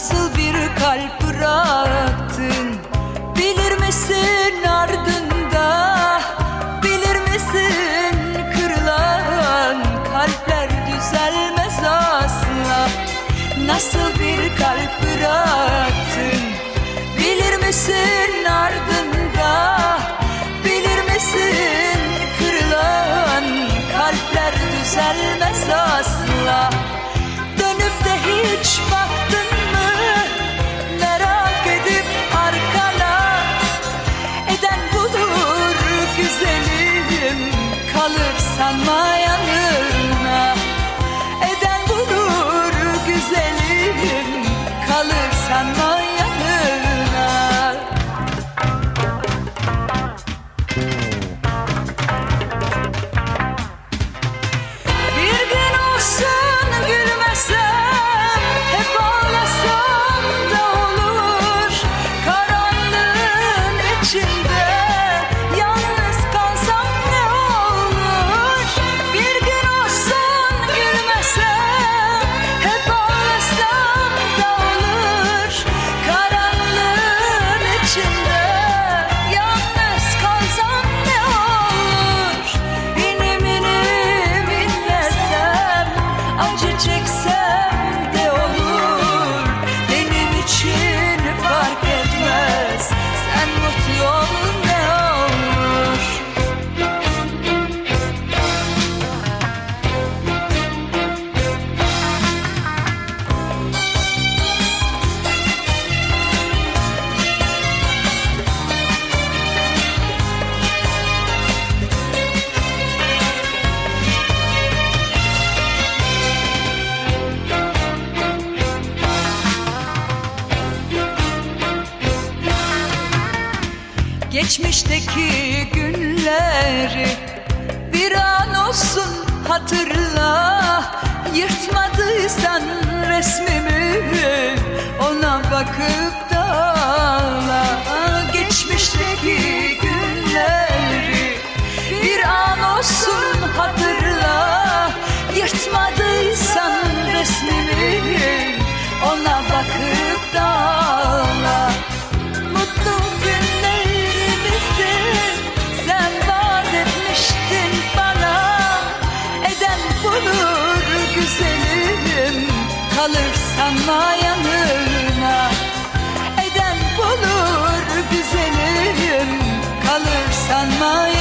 Nasıl bir kalp bıraktın? Bilir misin ardında? Bilir misin kırılan Kalpler düzelmez asla Nasıl bir kalp bıraktın? Bilir misin ardında? Bilir misin kırılan Kalpler düzelmez yanır sanma yanına Eden vurur güzelim. Kalır sanma Geçmişteki günleri bir an olsun hatırla. Yırtmadıysan resmimi ona bakıp kalır sanma yanına Eden bulur güzelim kalır sanma yanına